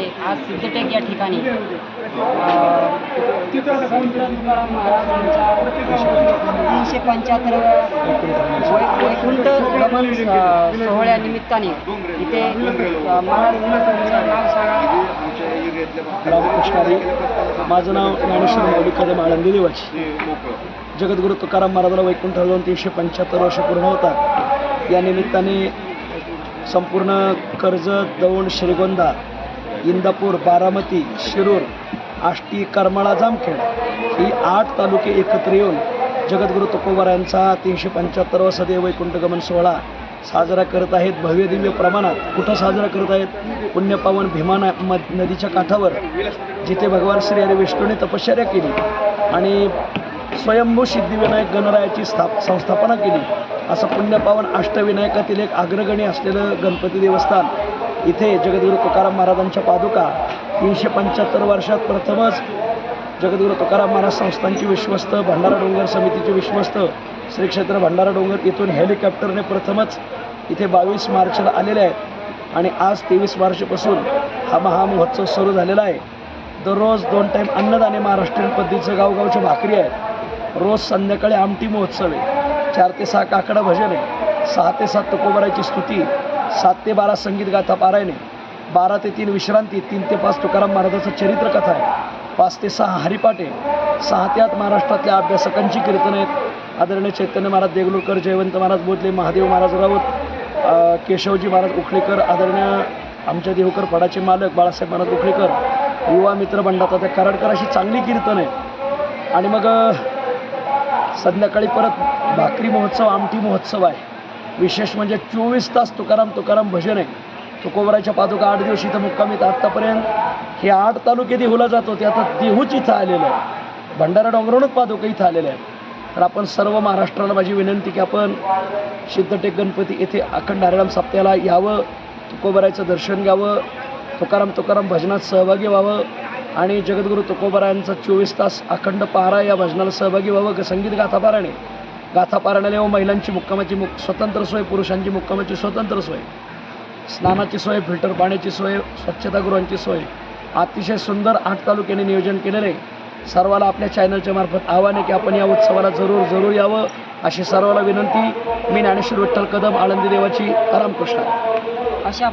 आज सिद्धटेक या ठिकाणी. तुकाराम महाराजांच्या तीनशे पंच्याहत्तर वैकुंठ गमन अ, सोहळ्यानिमित्ताने इथे अ, महाराज नाव सांगा माझं नाव ज्ञानेश्वर मौलिक कदम आळंदी देवाची. जगद्गुरु तुकाराम महाराजाला वैकुंठ जाऊन तीनशे पंच्याहत्तर वर्ष पूर्ण होतात. या निमित्ताने संपूर्ण कर्जत दौंड श्रीगोंदा इंदापूर बारामती शिरूर आष्टी करमाळा जामखेड ही आठ तालुके एकत्र येऊन जगद्गुरु तुकोबारांचा तीनशे पंच्याहत्तर सदैव वैकुंठगमन सोहळा साजरा करत आहेत. भव्य दिव्य प्रमाणात कुठं साजरा करत आहेत? पुण्यपावन भीमा म नदीच्या काठावर जिथे भगवान श्री हरी विष्णूने तपश्चर्या केली आणि स्वयंभू सिद्धिविनायक गणरायाची स्थाप संस्थापना केली. असं पुण्यपावन अष्टविनायकातील एक अग्रगणी असलेलं गणपती देवस्थान इथे जगद्गुरु तुकाराम महाराजांच्या पादुका तीनशे पंच्याहत्तर वर्षात प्रथमच जगद्गुरु तुकाराम महाराज संस्थांची विश्वस्त भंडारा डोंगर समितीचे विश्वस्त श्री क्षेत्र भंडारा डोंगर इथून हेलिकॉप्टरने प्रथमच इथे बावीस मार्चला आलेले आहेत. आणि आज तेवीस मार्चपासून हा महामहोत्सव सुरू झालेला आहे. दररोज दोन टाईम अन्नदाने महाराष्ट्रीयन पद्धतीचं गावगावची भाकरी आहे. रोज संध्याकाळी आमटी महोत्सव आहे. चार ते सहा काकडा भजन आहे. सहा ते सात तुकोबाराची स्तुती सात ते बारा संगीत गाथा पारायणे बारा ते तीन विश्रांती तीन ते पाच तुकाराम महाराजाचं चरित्रकथा आहे. पाच ते सहा हरिपाटे सहा ते आठ महाराष्ट्रातल्या अभ्यासकांची कीर्तन आहेत. आदरणीय चैतन्य महाराज देगलूरकर जयवंत महाराज बोधले महादेव महाराज राऊत केशवजी महाराज उखळीकर आदरणीय आमच्या देवकर फडाचे मालक बाळासाहेब महाराज उखळीकर युवा मित्र बंडाता त्या कराडकर अशी चांगली कीर्तन आहे आणि मग संध्याकाळी परत भाकरी महोत्सव आमटी महोत्सव आहे. विशेष म्हणजे चोवीस तास तुकाराम तुकाराम भजन आहे तुकोबराच्या पादुका आठ दिवस इथं मुक्कामीत आत्तापर्यंत हे आठ तालुके देहूला जात होते. आता देहूच इथं आलेलं आहे. भंडारा डोंगरावरूनच पादुका इथं आलेले आहेत. तर आपण सर्व महाराष्ट्राला माझी विनंती की आपण सिद्धटेक गणपती येथे अखंड हरिराम सप्त्याला यावं तुकोबरायचं दर्शन घ्यावं तुकाराम तुकाराम भजनात सहभागी व्हावं आणि जगद्गुरु तुकोबरायांचा चोवीस तास अखंड पहारा या भजनाला सहभागी व्हावं. ग- संगीत गाथापाराने गाथा पारणाऱ्या व महिलांची मुक्कामाची मुक स्वतंत्र सोय पुरुषांची मुक्कामाची स्वतंत्र सोय. स्नानाची सोय फिल्टर पाण्याची सोय स्वच्छतागृहांची सोय. अतिशय सुंदर आठ तालुक्याने नियोजन केलेलं. आहे सर्वाला आपल्या चॅनलच्या मार्फत आव्हान आहे की आपण या उत्सवाला जरूर जरूर यावं अशी सर्वाला विनंती. मी ज्ञानेश्वर विठ्ठल कदम आळंदी देवाची रामकृष्ण. अशा